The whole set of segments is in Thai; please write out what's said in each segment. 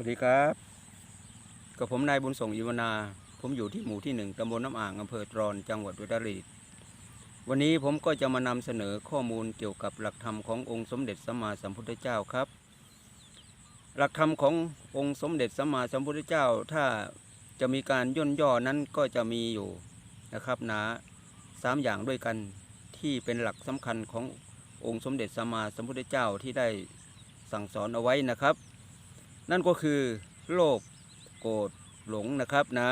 วัสดีครับ กับผมนายบุญส่งอิวนา ผมอยู่ที่หมู่ที่หนึ่งตำบลน้ำอ่างอำเภอตรอนจังหวัดอุตรดิตถ์วันนี้ผมก็จะมานำเสนอข้อมูลเกี่ยวกับหลักธรรมขององค์สมเด็จสัมมาสัมพุทธเจ้าครับ หลักธรรมขององค์สมเด็จสัมมาสัมพุทธเจ้า ถ้าจะมีการย่นย่อนั้นก็จะมีอยู่นะครับนะสามอย่างด้วยกันที่เป็นหลักสำคัญขององค์สมเด็จสัมมาสัมพุทธเจ้าที่ได้สั่งสอนเอาไว้นะครับ นั่นก็คือโลภโกรธหลงนะครับนะ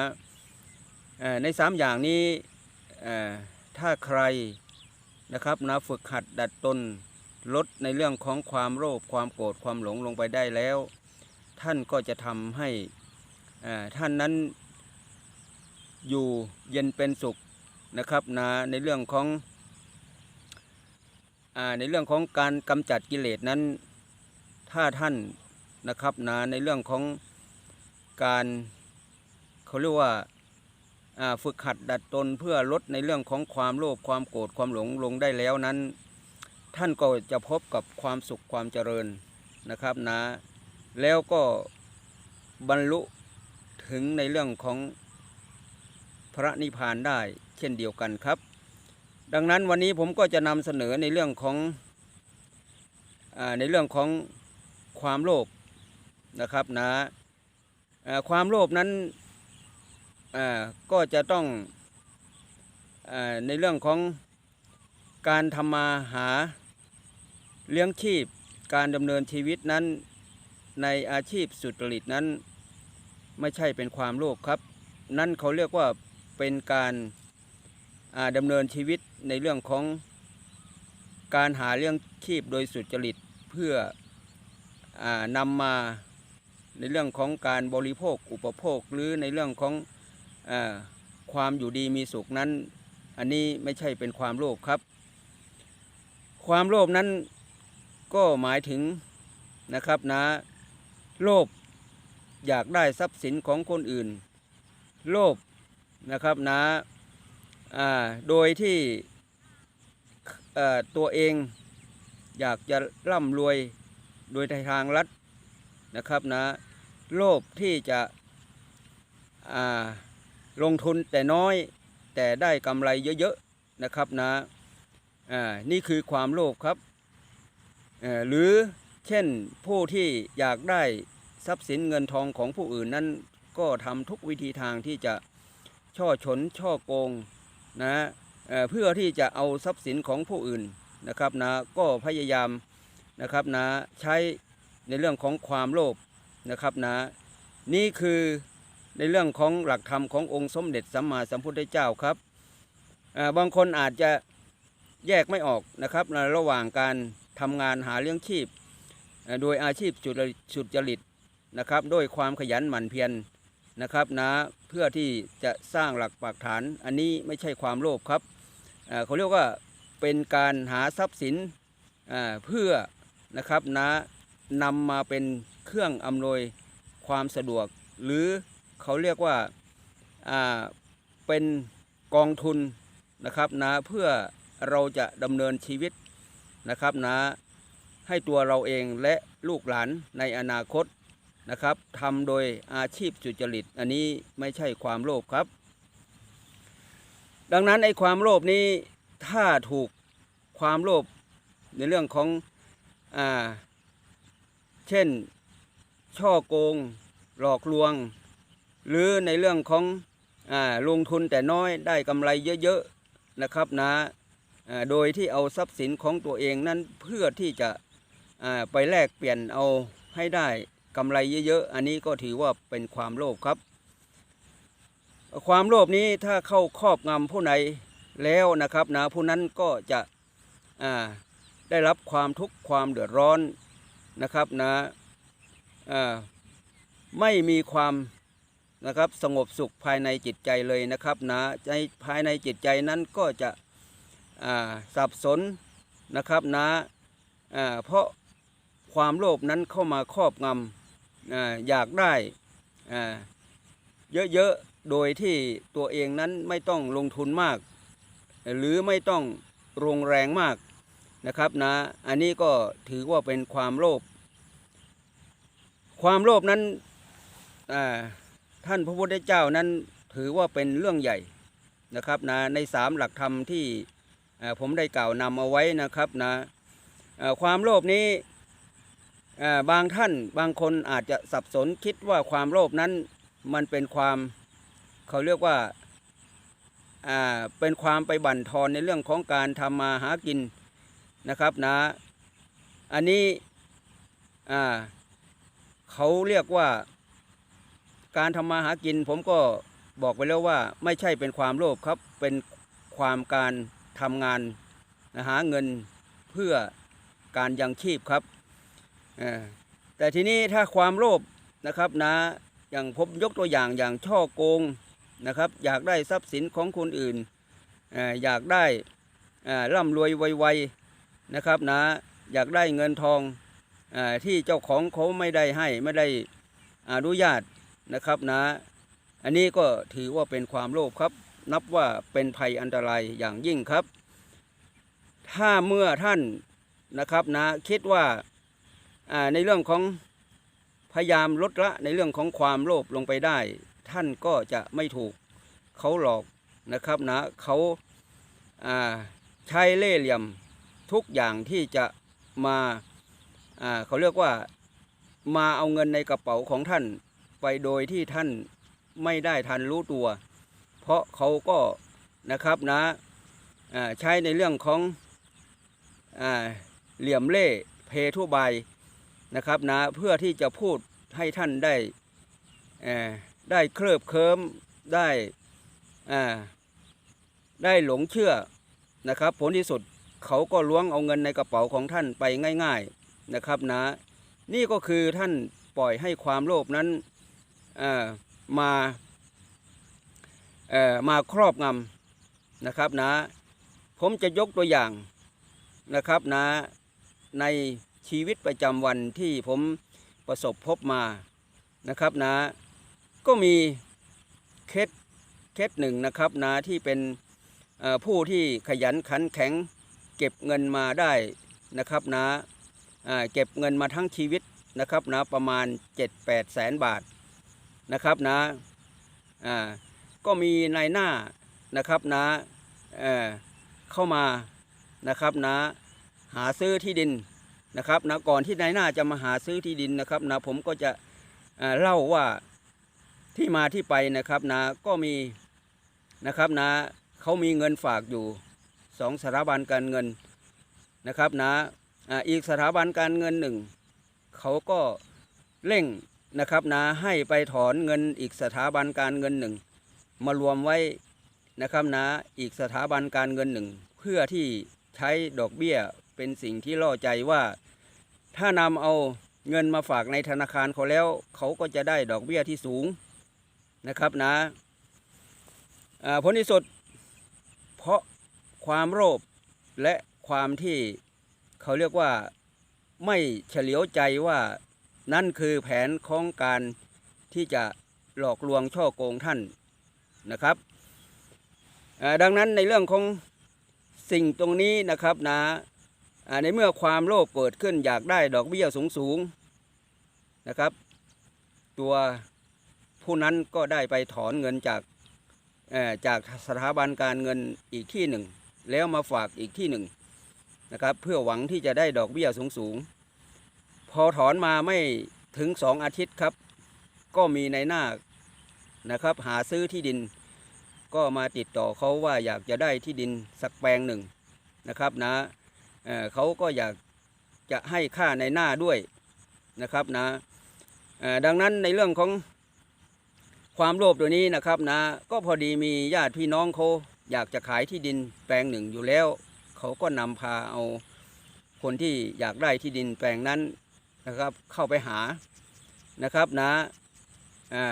ในสามอย่างนี้ถ้าใครนะครับนะฝึกหัดดัดตนลดในเรื่องของความโลภความโกรธความหลงลงไปได้แล้ว ท่านก็จะทำให้ท่านนั้นอยู่เย็นเป็นสุขนะครับนะในเรื่องของอในเรื่องของการกำจัดกิเลสนั้น ถ้าท่าน นะครับนะในเรื่องของการเขาเรียกว่าฝึกหัดดัดตนเพื่อลดในเรื่องของความโลภความโกรธความหลงลงได้แล้วนั้น ท่านก็จะพบกับความสุขความเจริญนะครับนะแล้วก็บรรลุถึงในเรื่องของพระนิพพานได้เช่นเดียวกันครับ ดังนั้นวันนี้ผมก็จะนำเสนอในเรื่องของอในเรื่องของความโลภ นะครับนะความโลภนั้นก็จะต้องอในเรื่องของการทำมาหาเลี้ยงชีพการดำเนินชีวิตนั้นในอาชีพสุจริตนั้น ไม่ใช่เป็นความโลภครับ นั่นเขาเรียกว่าเป็นการาดำเนินชีวิตในเรื่องของการหาเลี้ยงชีพโดยสุจริตเพื่ออนำมา ในเรื่องของการบริโภคอุปโภคหรือในเรื่องของอความอยู่ดีมีสุขนั้น อันนี้ไม่ใช่เป็นความโลภครับ ความโลภนั้นก็หมายถึงนะครับนะโลภอยากได้ทรัพย์สินของคนอื่น โลภนะครับนะอ่าโดยที่ตัวเองอยากจะร่ำรวยโดยทางรัฐนะครับนะ โลภที่จะลงทุนแต่น้อยแต่ได้กำไรเยอะๆนะครับนะอ่านี่คือความโลภครับหรือเช่นผู้ที่อยากได้ทรัพย์สินเงินทองของผู้อื่นนั้นก็ทำทุกวิธีทางที่จะช่อฉนช่อโกงนะเอ่อเพื่อที่จะเอาทรัพย์สินของผู้อื่นนะครับนะก็พยายามนะครับนะใช้ในเรื่องของความโลภ นะครับนะ นี่คือในเรื่องของหลักธรรมขององค์สมเด็จสัมมาสัมพุทธเจ้าครับาบางคนอาจจะแยกไม่ออกนะครับในระหว่างการทำงานหาเลี้ยงชีพ โดยอาชีพจุจริตสุจริตนะครับด้วยความขยันหมั่นเพียรนะครับนะเพื่อที่จะสร้างหลักปักฐาน อันนี้ไม่ใช่ความโลภครับเขาเรียกว่าเป็นการหาทรัพย์สินเพื่อนะครับนะนำมาเป็น เครื่องอำนวยความสะดวก หรือเขาเรียกว่าาเป็นกองทุนนะครับนะเพื่อเราจะดำเนินชีวิตนะครับนะให้ตัวเราเองและลูกหลานในอนาคตนะครับทำโดยอาชีพจุจริต อันนี้ไม่ใช่ความโลภครับ ดังนั้นไอ้ความโลภนี้ถ้าถูกความโลภในเรื่องของอ่าเช่น ช่อโกง หลอกลวง หรือในเรื่องของอลงทุนแต่น้อยได้กำไรเยอะๆนะครับนะโดยที่เอาทรัพย์สินของตัวเองนั้นเพื่อที่จะไปแลกเปลี่ยนเอาให้ได้กำไรเยอะๆ อันนี้ก็ถือว่าเป็นความโลภครับ ความโลภนี้ถ้าเข้าครอบงำผู้ใดแล้วนะครับนะผู้นั้นก็จะได้รับความทุกข์ความเดือดร้อนนะครับนะ ไม่มีความนะครับสงบสุขภายในจิตใจเลยนะครับนะในภายในจิตใจนั้นก็จะสับสนนะครับนะอ่าเพราะความโลภนั้นเข้ามาครอบงำออยากได้เยอะๆ โดยที่ตัวเองนั้นไม่ต้องลงทุนมาก หรือไม่ต้องโรงแรงมากนะครับนะอันนี้ก็ถือว่าเป็นความโลภ ความโลภนั้นท่านพระพุทธเจ้านั้นถือว่าเป็นเรื่องใหญ่นะครับนะในสามหลักธรรมที่ผมได้กล่าวนำเอาไว้นะครับนะความโลภนี้บางท่านบางคนอาจจะสับสนคิดว่าความโลภนั้นมันเป็นความเขาเรียกว่าอ่าเป็นความไปบั่นทอนในเรื่องของการทำมาหากินนะครับนะอันนี้อ่า เขาเรียกว่า การทำมาหากิน ผมก็บอกไปแล้วว่าไม่ใช่เป็นความโลภครับเป็นความการทำงานหาเงินเพื่อการยังชีพครับแต่ทีนี้ถ้าความโลภนะครับนะอย่างผมยกตัวอย่างอย่างช่อโกงนะครับ อยากได้ทรัพย์สินของคนอื่นออยากได้ร่ำรวยไวๆนะครับนะอยากได้เงินทอง ที่เจ้าของเขาไม่ได้ให้ไม่ได้อนุญาตนะครับนะ อันนี้ก็ถือว่าเป็นความโลภครับ นับว่าเป็นภัยอันตรายอย่างยิ่งครับ ถ้าเมื่อท่านนะครับนะคิดว่าในเรื่องของพยายามลดละในเรื่องของความโลภลงไปได้ ท่านก็จะไม่ถูกเขาหลอกนะครับนะเขาใช้เล่ห์เหลี่ยมทุกอย่างที่จะมา เขาเรียกว่ามาเอาเงินในกระเป๋าของท่านไปโดยที่ท่านไม่ได้ทันรู้ตัว เพราะเขาก็นะครับนะใช้ในเรื่องของอเหลี่ยมเล่เพทุบายนะครับนะเพื่อที่จะพูดให้ท่านได้ได้เคลิบเคลิ้มได้ได้หลงเชื่อนะครับ ผลที่สุดเขาก็ล้วงเอาเงินในกระเป๋าของท่านไปง่ายๆ นะครับนะ นี่ก็คือท่านปล่อยให้ความโลภนั้นมามาครอบงำนะครับนะ ผมจะยกตัวอย่างนะครับนะในชีวิตประจำวันที่ผมประสบพบมานะครับนะ ก็มีเคสเคสหนึ่งนะครับนะที่เป็นผู้ที่ขยันขันแข็งเก็บเงินมาได้นะครับนะอ่า เก็บเงินมาทั้งชีวิตนะครับนะประมาณ 7-8แสนบาทนะครับนะอ่าก็มีนายหน้านะครับนะเอ่อเข้ามานะครับนะหาซื้อที่ดินนะครับนะก่อนที่นายหน้าจะมาหาซื้อที่ดินนะครับนะผมก็จะเล่าว่าที่มาที่ไปนะครับนะก็มีนะครับนะเขามีเงินฝากอยู่สองสถาบันการเงินนะครับนะ อีกสถาบันการเงินหนึ่งเขาก็เร่งนะครับนะให้ไปถอนเงินอีกสถาบันการเงินหนึ่งมารวมไว้นะครับนะอีกสถาบันการเงินหนึ่งเพื่อที่ใช้ดอกเบี้ยเป็นสิ่งที่ล่อใจว่า ถ้านำเอาเงินมาฝากในธนาคารเขาแล้ว เขาก็จะได้ดอกเบี้ยที่สูงนะครับนะอ่าผลที่สุด เพราะความโลภและความที่ เขาเรียกว่าไม่เฉลียวใจว่านั่นคือแผนของการที่จะหลอกลวงช่อโกงท่านนะครับดังนั้นในเรื่องของสิ่งตรงนี้นะครับนะอ่าในเมื่อความโลภเกิดขึ้นอยากได้ดอกเบี้ยสูงๆนะครับ ตัวผู้นั้นก็ได้ไปถอนเงินจากจากสถาบันการเงินอีกที่หนึ่ง แล้วมาฝากอีกที่หนึ่ง นะครับ เพื่อหวังที่จะได้ดอกเบี้ยสูงสูงๆพอถอนมาไม่ถึงสองอาทิตย์ครับ ก็มีในหน้านะครับ หาซื้อที่ดิน ก็มาติดต่อเขาว่าอยากจะได้ที่ดินสักแปลงหนึ่งนะครับนะเเขาก็อยากจะให้ค่าในหน้าด้วยนะครับนะดังนั้นในเรื่องของความโลภตัวนี้นะครับนะก็พอดีมีญาติพี่น้องเขาอยากจะขายที่ดินแปลงหนึ่งอยู่แล้ว เขาก็นำพาเอาคนที่อยากได้ที่ดินแปลงนั้นนะครับ เข้าไปหานะครับนะอ่า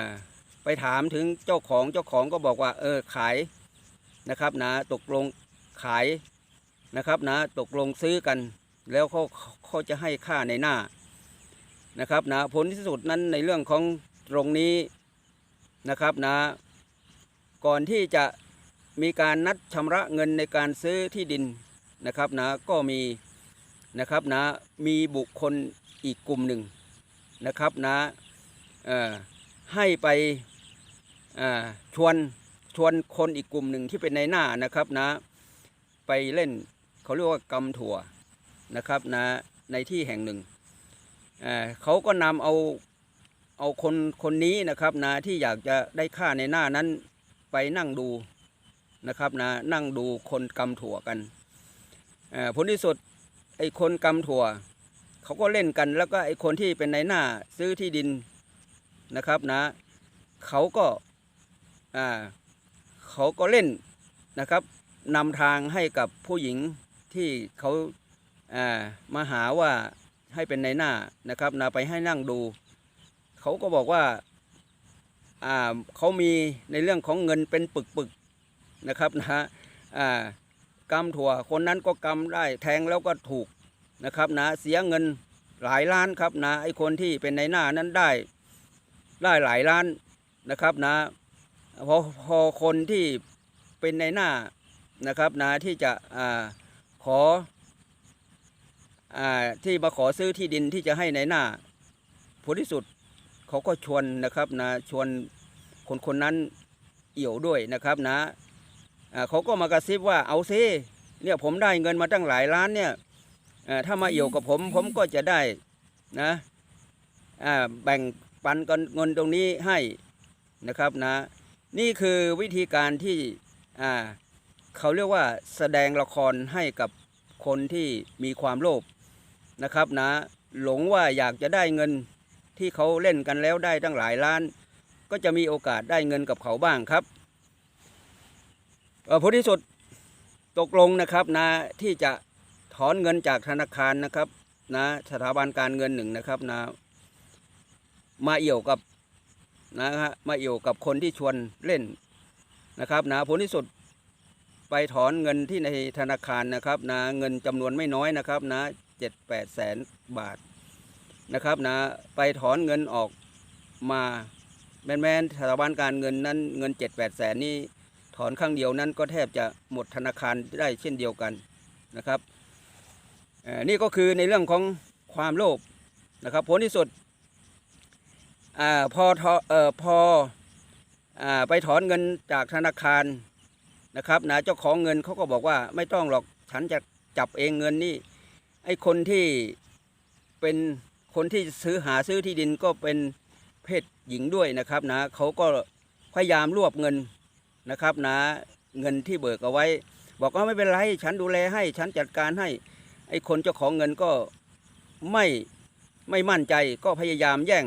ไปถามถึงเจ้าของเจ้าของก็บอกว่า เออขายนะครับนะตกลงขายนะครับนะตกลงซื้อกัน แล้วเขาเขาจะให้ค่าในหน้านะครับนะผลที่สุดนั้นในเรื่องของตรงนี้นะครับนะก่อนที่จะมีการนัดชำระเงินในการซื้อที่ดิน นะครับนะก็มีนะครับนะมีบุคคลอีกกลุ่มหนึ่งนะครับนะให้ไปชวนชวนคนอีกกลุ่มหนึ่งที่เป็นในหน้านะครับนะไปเล่นเขาเรียกว่ากำถั่วนะครับนะในที่แห่งหนึ่งอ่าเขาก็นำเอาเอาคนคนนี้นะครับนะที่อยากจะได้ค่าในหน้านั้นไปนั่งดูนะครับนะนั่งดูคนกำถั่วกัน ผลที่สุดไอ้คนกำถั่วเขาก็เล่นกัน แล้วก็ไอ้คนที่เป็นในหน้าซื้อที่ดินนะครับนะเขาก็อ่าเขาก็เล่นนะครับนำทางให้กับผู้หญิงที่เขาอ่ามาหาว่าให้เป็นในหน้านะครับนะไปให้นั่งดู เขาก็บอกว่าอ่าเขามีในเรื่องของเงินเป็นปึกๆนะครับนะฮะอ่า กำถั่ว คนนั้นก็กำได้แทงแล้วก็ถูกนะครับนะเสียเงินหลายล้านครับนะไอ้คนที่เป็นในหน้านั้นได้ได้หลายล้านนะครับนะพอพอคนที่เป็นในหน้านะครับนะที่จะอ่าขออ่าที่มาขอซื้อที่ดินที่จะให้ในหน้าผลที่สุดเขาก็ชวนนะครับนะชวนคนคนนั้นเอี่ยวด้วยนะครับนะอ่า เขาก็มากระซิบว่าเอาซิเนี่ยผมได้เงินมาตั้งหลายล้านเนี่ยเอ่อถ้ามาเอี่ยวกับผมผมก็จะได้นะอ่าแบ่งปันกันเงินตรงนี้ให้นะครับนะ นี่คือวิธีการที่อ่าเขาเรียกว่าแสดงละครให้กับคนที่มีความโลภนะครับนะ หลงว่าอยากจะได้เงินที่เขาเล่นกันแล้วได้ตั้งหลายล้าน ก็จะมีโอกาสได้เงินกับเขาบ้างครับเออ ผลที่สุดตกลงนะครับนะที่จะถอนเงินจากธนาคารนะครับนะสถาบันการเงินหนึ่งนะครับนะมาเอี่ยวกับนะฮะมาเอี่ยวกับคนที่ชวนเล่นนะครับนะผลที่สุดไปถอนเงินที่ในธนาคารนะครับนะเงินจำนวนไม่น้อยนะครับนะเจ็ดแปดแสนบาทนะครับนะไปถอนเงินออกมาแมนๆสถาบันการเงินนั้นเงินเจ็ดแปดแสนนี้ ถอนครั้งเดียวนั้นก็แทบจะหมดธนาคารได้เช่นเดียวกันนะครับนี่ก็คือในเรื่องของความโลภนะครับผลที่สุดอพอทออพออไปถอนเงินจากธนาคารนะครับนะเจ้าของเงินเขาก็บอกว่าไม่ต้องหรอกฉันจะจับเองเงินนี่ไอ้คนที่เป็นคนที่ซื้อหาซื้อที่ดินก็เป็นเพศหญิงด้วยนะครับนะเขาก็พยายามรวบเงิน นะครับนะเงินที่เบิกเอาไว้ บอกว่าไม่เป็นไร ฉันดูแลให้ ฉันจัดการให้ไอ้คนเจ้าของเงินก็ไม่ไม่มั่นใจก็พยายามแย่ง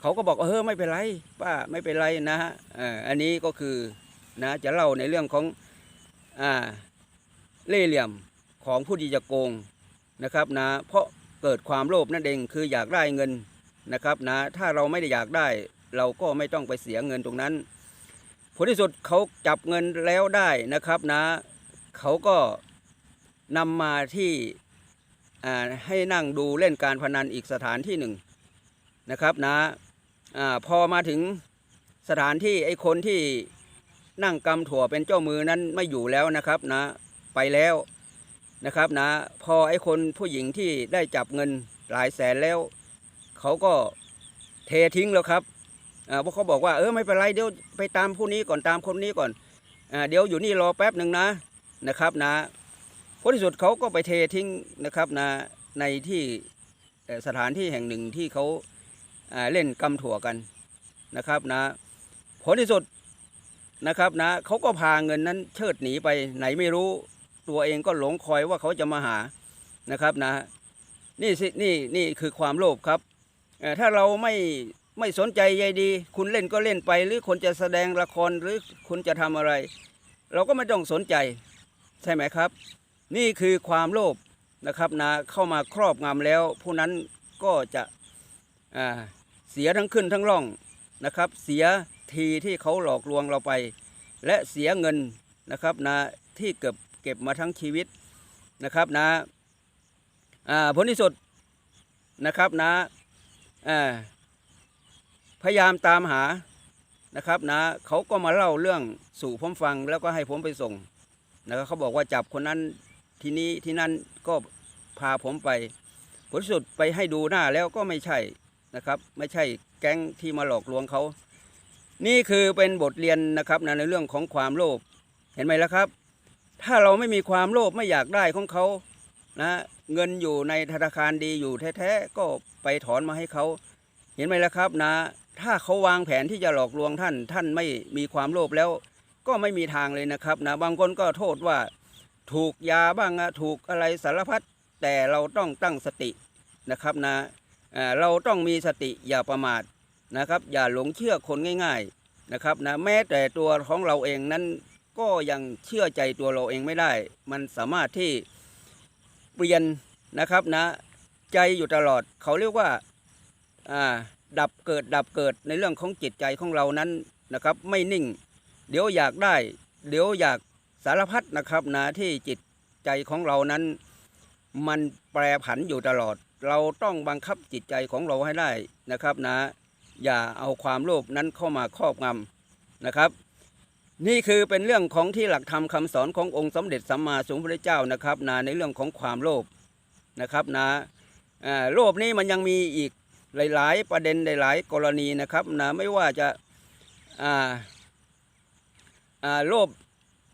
เขาก็บอกว่าเออไม่เป็นไรป้าไม่เป็นไรนะฮะอันนี้ก็คือนะจะเล่าในเรื่องของอ่าเล่ห์เหลี่ยมของผู้ที่จะโกงนะครับนะเพราะเกิดความโลภนั่นเองคืออยากได้เงินนะครับนะถ้าเราไม่ได้อยากได้เราก็ไม่ต้องไปเสียเงินตรงนั้น ผลที่สุดเขาจับเงินแล้วได้นะครับนะเขาก็นำมาที่ให้นั่งดูเล่นการพนันอีกสถานที่หนึ่งนะครับนะอาพอมาถึงสถานที่ไอ้คนที่นั่งกำถั่วเป็นเจ้ามือนั้นไม่อยู่แล้วนะครับนะไปแล้วนะครับนะพอไอ้คนผู้หญิงที่ได้จับเงินหลายแสนแล้ว เขาก็เททิ้งแล้วครับ พราะเขาบอกว่าเออไม่เป็นไรเดี๋ยวไปตามผู้นี้ก่อนตามคนนี้ก่อนอเดี๋ยวอยู่นี่รอแป๊บหนึ่งนะนะครับนะผลที่สุดเขาก็ไปเททิ้งนะครับนะในที่สถานที่แห่งหนึ่งที่เขาเล่นกำถั่วกันนะครับนะผลที่สุดนะครับนะเขาก็พาเงินนั้นเชิดหนีไปไหนไม่รู้ตัวเองก็หลงคอยว่าเขาจะมาหานะครับนะนี่สินี่นี่คือความโลภครับถ้าเราไม่ ไม่สนใจใยดี คุณเล่นก็เล่นไป หรือคนจะแสดงละครหรือคุณจะทำอะไร เราก็ไม่ต้องสนใจ ใช่ไหมครับ นี่คือความโลภนะครับนะเข้ามาครอบงำแล้ว ผู้นั้นก็จะเสียทั้งขึ้นทั้งล่องนะครับ เสียทีที่เขาหลอกลวงเราไป และเสียเงินนะครับนะที่เก็บเก็บมาทั้งชีวิตนะครับนะอ่าผลที่สุดนะครับนะอ่า พยายามตามหานะครับนะเขาก็มาเล่าเรื่องสู่ผมฟังแล้วก็ให้ผมไปส่งนะครับเขาบอกว่าจับคนนั้นที่นี้ที่นั่นก็พาผมไป ผลสุดไปให้ดูหน้าแล้วก็ไม่ใช่นะครับ ไม่ใช่แก๊งที่มาหลอกลวงเขา นี่คือเป็นบทเรียนนะครับนะในเรื่องของความโลภเห็นไหมล่ะครับ ถ้าเราไม่มีความโลภไม่อยากได้ของเขานะเงินอยู่ในธนาคารดีอยู่แท้ๆก็ไปถอนมาให้เขา เห็นไหมล่ะครับนะ ถ้าเขาวางแผนที่จะหลอกลวงท่าน ท่านไม่มีความโลภแล้ว ก็ไม่มีทางเลยนะครับนะบางคนก็โทษว่า ถูกยาบ้างถูกอะไรสารพัดแต่เราต้องตั้งสตินะครับนะเราต้องมีสติอย่าประมาทนะครับ อย่าหลงเชื่อคนง่าย ๆนะครับนะแม้แต่ตัวของเราเองนั้นก็ยังเชื่อใจตัวเราเองไม่ได้ มันสามารถที่เปลี่ยนนะครับนะใจอยู่ตลอดเขาเรียกว่าอ่า ดับเกิดดับเกิดในเรื่องของจิตใจของเรานั้นนะครับ ไม่นิ่ง เดี๋ยวอยากได้ เดี๋ยวอยากสารพัดนะครับนะที่จิตใจของเรานั้น มันแปรผันอยู่ตลอด เราต้องบังคับจิตใจของเราให้ได้นะครับนะ อย่าเอาความโลภนั้นเข้ามาครอบงำนะครับ นี่คือเป็นเรื่องของที่หลักธรรมคำสอนขององค์สมเด็จสัมมาสัมพุทธเจ้านะครับนะในเรื่องของความโลภนะครับนะโลภนี้มันยังมีอีก หลาย ๆ ประเด็นหลาย ๆ กรณีนะครับนะไม่ว่าจะอ่าอ่าโลภ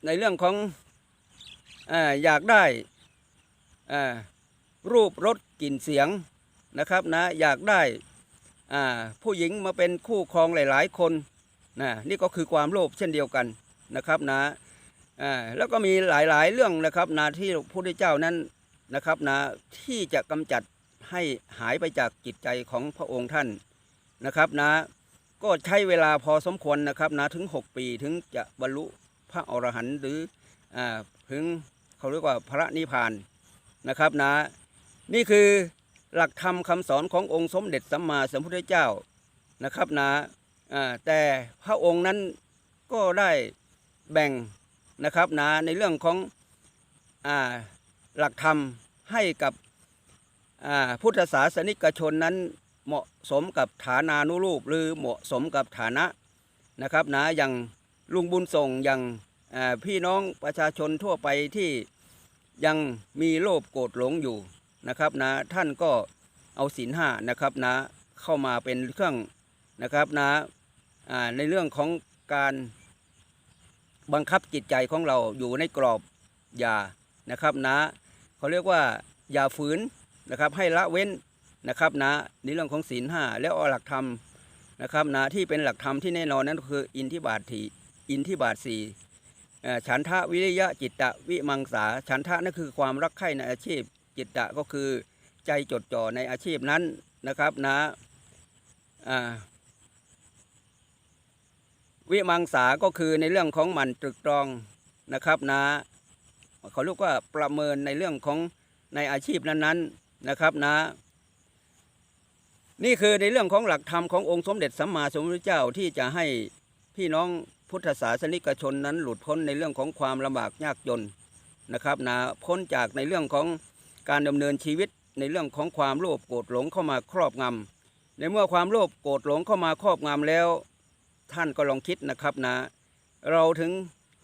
ในเรื่องของอ่าอยากได้อ่ารูปรสกลิ่นเสียงนะครับนะอยากได้อ่าผู้หญิงมาเป็นคู่ครองหลาย ๆ คนนะนี่ก็คือความโลภเช่นเดียวกันนะครับนะอ่าแล้วก็มีหลาย ๆ เรื่องนะครับนะที่พระพุทธเจ้านั้นนะครับนะที่จะกำจัด ให้หายไปจากจิตใจของพระองค์ท่านนะครับนะ ก็ใช้เวลาพอสมควรนะครับนะถึง 6 ปีถึงจะบรรลุพระอรหันต์หรืออาถึงเขาเรียกว่าพระนิพพานนะครับนะ นี่คือหลักธรรมคำสอนขององค์สมเด็จสัมมาสัมพุทธเจ้านะครับนะอ่าแต่พระองค์นั้นก็ได้แบ่งนะครับนะในเรื่องของอ่าหลักธรรมให้กับ พุทธศาสนิกชนนั้นเหมาะสมกับฐานานุรูป หรือเหมาะสมกับฐานะนะครับนะอย่างลุงบุญส่งอย่างพี่น้องประชาชนทั่วไปที่ยังมีโลภโกรธหลงอยู่นะครับนะท่านก็เอาศีลห้านะครับนะเข้ามาเป็นเครื่องนะครับนะในเรื่องของการบังคับจิตใจของเราอยู่ในกรอบอย่านะครับนะเขาเรียกว่าอย่าฝืน นะครับให้ละเว้นนะครับนะในเรื่องของศีลห้าแล้วเอาหลักธรรมนะครับนะที่เป็นหลักธรรมที่แน่นอนนั้นคืออินทิบาทถีอินทิบาทสี่ฉันทะวิริยะจิตตะวิมังสาฉันทะนั่นคือความรักใคร่ในอาชีพ จิตตะก็คือใจจดจ่อในอาชีพนั้นนะครับนะอ่าวิมังสาก็คือในเรื่องของหมันตรึกตรองนะครับนะเขาเรียกว่าประเมินในเรื่องของในอาชีพนั้นๆ นะครับนะ นี่คือในเรื่องของหลักธรรมขององค์สมเด็จสัมมาสัมพุทธเจ้าที่จะให้พี่น้องพุทธศาสนิกชนนั้นหลุดพ้นในเรื่องของความลำบากยากจนนะครับนะพ้นจากในเรื่องของการดำเนินชีวิตในเรื่องของความโลภโกรธหลงเข้ามาครอบงำในเมื่อความโลภโกรธหลงเข้ามาครอบงำแล้ว ท่านก็ลองคิดนะครับนะ เราถึง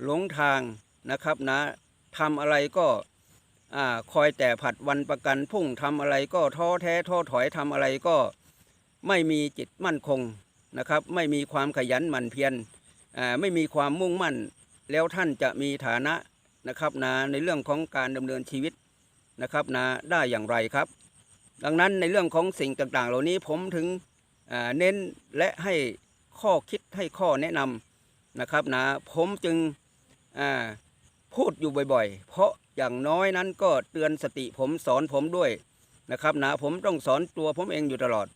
หลงทางนะครับนะทำอะไรก็ อคอยแต่ผัดวันประกันพุ่งทำอะไรก็ท้อแท้ท้อถอยทำอะไรก็ไม่มีจิตมั่นคงนะครับ ไม่มีความขยันหมั่นเพียรไม่มีความมุ่งมั่น แล้วท่านจะมีฐานะนะครับนะในเรื่องของการดำเนินชีวิตนะครับนะได้อย่างไรครับ ดังนั้นในเรื่องของสิ่งต่างๆ เหล่านี้ผมถึงเน้นและให้ข้อคิดให้ข้อแนะนำนะครับนะผมจึงพูดอยู่บ่อยๆ เพราะ อย่างน้อยนั้นก็เตือนสติผมสอนผมด้วยนะครับนะผมต้องสอนตัวผมเองอยู่ตลอด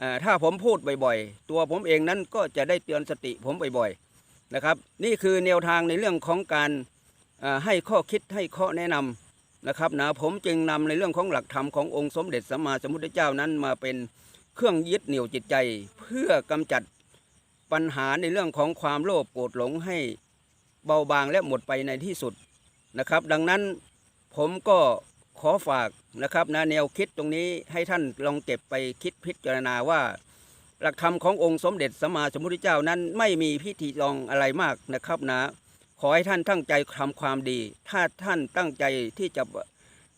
อถ้าผมพูดบ่อยๆ ตัวผมเองนั้นก็จะได้เตือนสติผมบ่อยๆนะครับ นี่คือแนวทางในเรื่องของการให้ข้อคิดให้ข้อแนะนำนะครับนะผมจึงนำในเรื่องของหลักธรรมขององค์สมเด็จสัมมาสัมพุทธเจ้านั้นมาเป็นเครื่องยึดเหนี่ยวจิตใจ เพื่อกำจัดปัญหาในเรื่องของความโลภโกรธหลงให้เบาบางและหมดไปในที่สุด นะครับ ดังนั้นผมก็ขอฝากนะครับนะแนวคิดตรงนี้ให้ท่านลองเก็บไปคิดพิจารณาว่า หลักธรรมขององค์สมเด็จสัมมาสัมพุทธเจ้านั้นไม่มีพิธีรองอะไรมากนะครับนะ ขอให้ท่านตั้งใจทำความดี ถ้าท่านตั้งใจที่จะ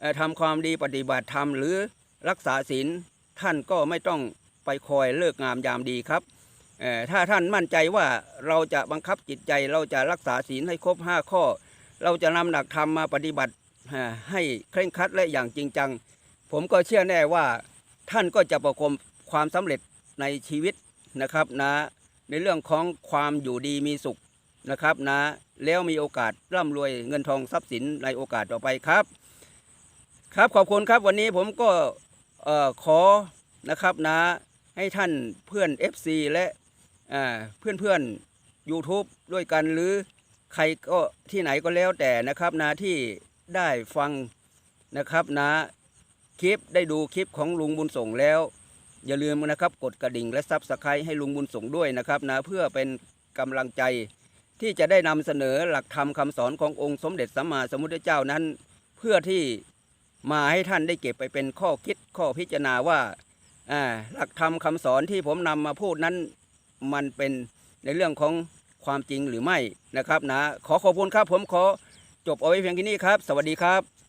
เอ่อทำความดีปฏิบัติธรรมหรือรักษาศีลท่านก็ไม่ต้องไปคอยเลิกงามยามดีครับถ้าท่านมั่นใจว่าเราจะบังคับจิตใจเราจะรักษาศีลให้ครบ 5 ข้อ เราจะนำหลักธรรมมาปฏิบัติให้เคร่งครัดและอย่างจริงจัง ผมก็เชื่อแน่ว่าท่านก็จะประคมความสำเร็จในชีวิตนะครับนะในเรื่องของความอยู่ดีมีสุขนะครับนะแล้วมีโอกาสร่ำรวยเงินทองทรัพย์สินในโอกาสต่อไปครับ ครับขอบคุณครับวันนี้ผมก็ขอนะครับนะให้ท่านเพื่อน FC และเพื่อนเพื่อน YouTube ด้วยกันหรือ ใครก็ที่ไหนก็แล้วแต่นะครับนะที่ได้ฟังนะครับนะคลิปได้ดูคลิปของลุงบุญส่งแล้ว อย่าลืมนะครับกดกระดิ่งและซับสไครต์ให้ลุงบุญส่งด้วยนะครับนะเพื่อเป็นกำลังใจที่จะได้นำเสนอหลักธรรมคำสอนขององค์สมเด็จสัมมาสัมพุทธเจ้านั้น เพื่อที่มาให้ท่านได้เก็บไปเป็นข้อคิดข้อพิจารณาว่าอ่าหลักธรรมคำสอนที่ผมนำมาพูดนั้นมันเป็นในเรื่องของ ความจริงหรือไม่นะครับนะขอขอบคุณครับผมขอจบเอาไว้เพียงแค่นี้ครับ สวัสดีครับ